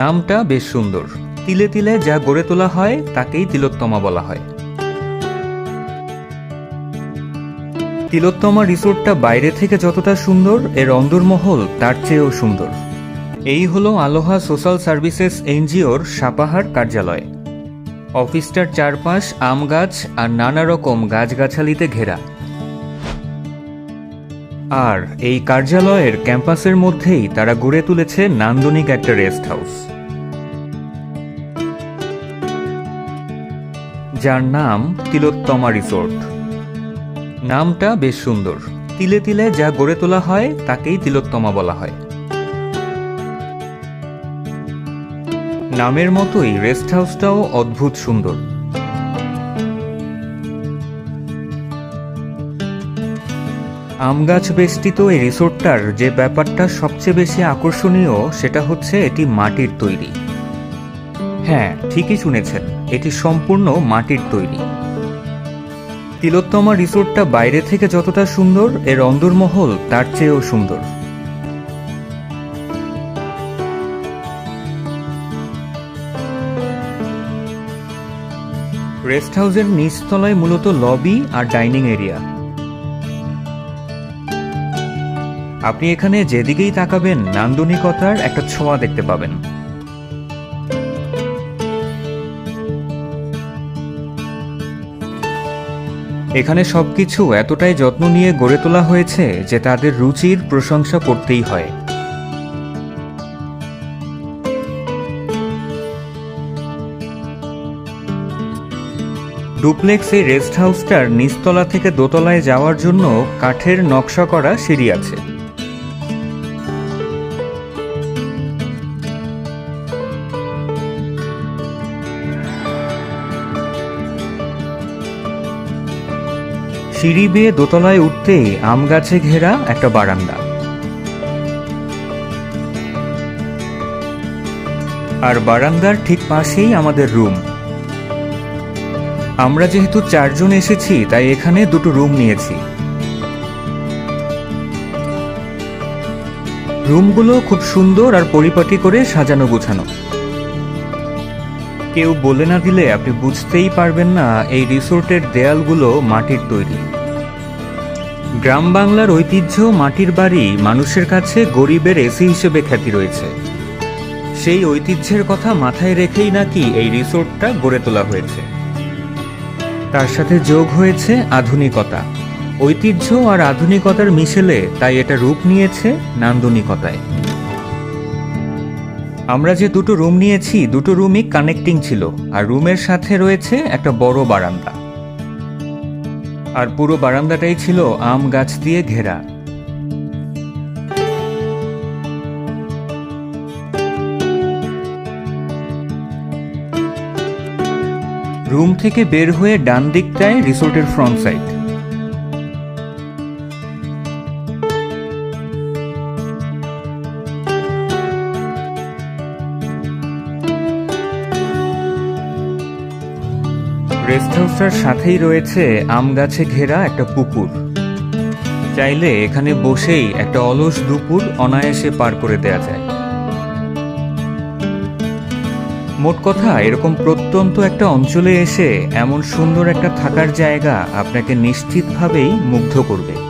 নামটা বেশ সুন্দর। তিলে তিলে যা গড়ে তোলা হয়, তাকেই তিলোত্তমা বলা হয়। তিলোত্তমা রিসোর্টটা বাইরে থেকে যতটা সুন্দর, এর অন্দরমহল তার চেয়েও সুন্দর। এই হলো আলোহা সোশ্যাল সার্ভিসেস এনজিওর সাপাহার কার্যালয়। অফিসটার চারপাশ, আম গাছ আর নানা রকম গাছগাছালিতে ঘেরা। আর এই কার্যালয়ের ক্যাম্পাসের মধ্যেই তারা গড়ে তুলেছে নান্দনিক একটা রেস্ট হাউস। যার নাম তিলোত্তমা রিসোর্ট। নামটা বেশ সুন্দর। তিলে তিলে যা গড়ে তোলা হয়, তাকেই তিলোত্তমা বলা হয়। নামের মতোই রেস্ট হাউসটাও অদ্ভুত সুন্দর। আম গাছ বেষ্টিত এই রিসোর্টটার যে ব্যাপারটা সবচেয়ে বেশি আকর্ষণীয়, সেটা হচ্ছে এটি মাটির তৈরি। হ্যাঁ ঠিকই শুনেছেন। এটি সম্পূর্ণ মাটির তৈরি। তিলোত্তমা রিসোর্টটা বাইরে থেকে যতটা সুন্দর, এর অন্দরমহল তার চেয়েও সুন্দর। রেস্ট হাউসের নিচতলায় মূলত লবি আর ডাইনিং এরিয়া। আপনি এখানে যেদিকেই তাকাবেন, নান্দনিকতার একটা ছোঁয়া দেখতে পাবেন। এখানে সব কিছু এতটাই যত্ন নিয়ে গড়ে তোলা হয়েছে যে তাদের রুচির প্রশংসা করতেই হয়। ডুপ্লেক্স এই রেস্ট হাউসটার নিচতলা থেকে দোতলায় যাওয়ার জন্য কাঠের নকশা করা সিঁড়ি আছে। সিঁড়ি বেয়ে দোতলায় উঠতে আম গাছে ঘেরা একটা বারান্দা। আর বারান্দার ঠিক পাশেই আমাদের রুম। আমরা যেহেতু চারজন এসেছি, তাই এখানে দুটো রুম নিয়েছি। রুমগুলো খুব সুন্দর আর পরিপাটি করে সাজানো গোছানো কেউ বলে না দিলে আপনি বুঝতেই পারবেন না এই রিসোর্টের দেয়ালগুলো মাটির তৈরি। গ্রাম বাংলার ঐতিহ্য মাটির বাড়ি মানুষের কাছে গরিবের এসি হিসেবে খ্যাতি রয়েছে। সেই ঐতিহ্যের কথা মাথায় রেখেই নাকি এই রিসোর্টটা গড়ে তোলা হয়েছে। তার সাথে যোগ হয়েছে আধুনিকতা। ঐতিহ্য আর আধুনিকতার মিশেলে তাই এটা রূপ নিয়েছে নান্দনিকতায়। আমরা যে দুটো রুম নিয়েছি, দুটো রুমই কানেক্টিং ছিল, আর রুমের সাথে রয়েছে একটা বড় বারান্দা। আর পুরো বারান্দাটাই ছিল আম গাছ দিয়ে ঘেরা। রুম থেকে বের হয়ে ডান দিকটায় রিসোর্টের ফ্রন্ট সাইড। রেস্ট হাউসটার সাথেই রয়েছে আম গাছে ঘেরা একটা পুকুর। চাইলে এখানে বসেই একটা অলস দুপুর অনায়াসে পার করে দেয়া যায়। মোট কথা, এরকম প্রত্যন্ত একটা অঞ্চলে এসে এমন সুন্দর একটা থাকার জায়গা আপনাকে নিশ্চিতভাবেই মুগ্ধ করবে।